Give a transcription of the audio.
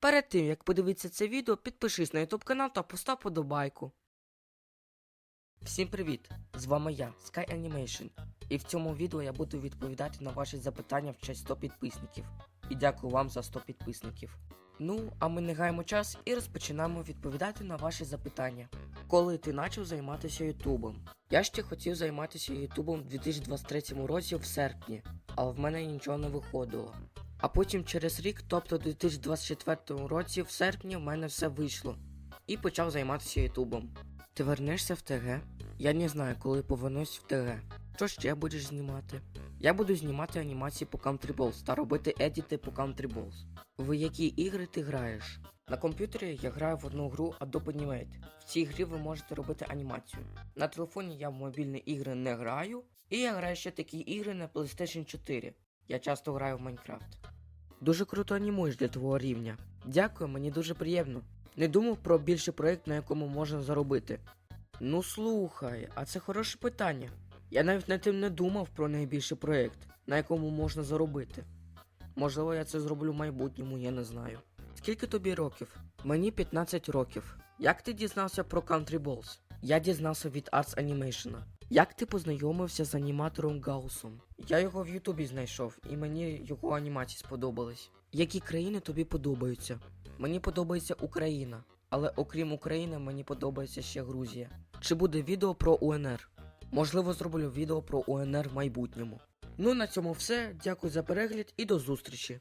Перед тим, як подивитися це відео, підпишись на YouTube канал та постав подобайку. Всім привіт! З вами я, Sky Animation. І в цьому відео я буду відповідати на ваші запитання в честь 100 підписників. І дякую вам за 100 підписників. Ну, а ми не гаємо час і розпочинаємо відповідати на ваші запитання. Коли ти почав займатися Ютубом? Я ще хотів займатися Ютубом в 2023 році в серпні, але в мене нічого не виходило. А потім через рік, тобто у 2024 році, в серпні, в мене все вийшло. І почав займатися Ютубом. Ти вернешся в ТГ? Я не знаю, коли повернусь в ТГ. Що ще будеш знімати? Я буду знімати анімації по Country Balls та робити едіти по Country Balls. В які ігри ти граєш? На комп'ютері я граю в одну гру Adobe Animate. В цій грі ви можете робити анімацію. На телефоні я в мобільні ігри не граю, і я граю ще такі ігри на PlayStation 4. Я часто граю в Майнкрафт. Дуже круто анімуєш для твого рівня. Дякую, мені дуже приємно. Не думав про більший проєкт, на якому можна заробити. Ну слухай, а це хороше питання. Я навіть над тим не думав про найбільший проєкт, на якому можна заробити. Можливо, я це зроблю в майбутньому, я не знаю. Скільки тобі років? Мені 15 років. Як ти дізнався про Country Balls? Я дізнався від Arts Animation. Як ти познайомився з аніматором Гаусом? Я його в Ютубі знайшов, і мені його анімації сподобались. Які країни тобі подобаються? Мені подобається Україна, але окрім України мені подобається ще Грузія. Чи буде відео про УНР? Можливо, зроблю відео про УНР в майбутньому. Ну на цьому все. Дякую за перегляд і до зустрічі.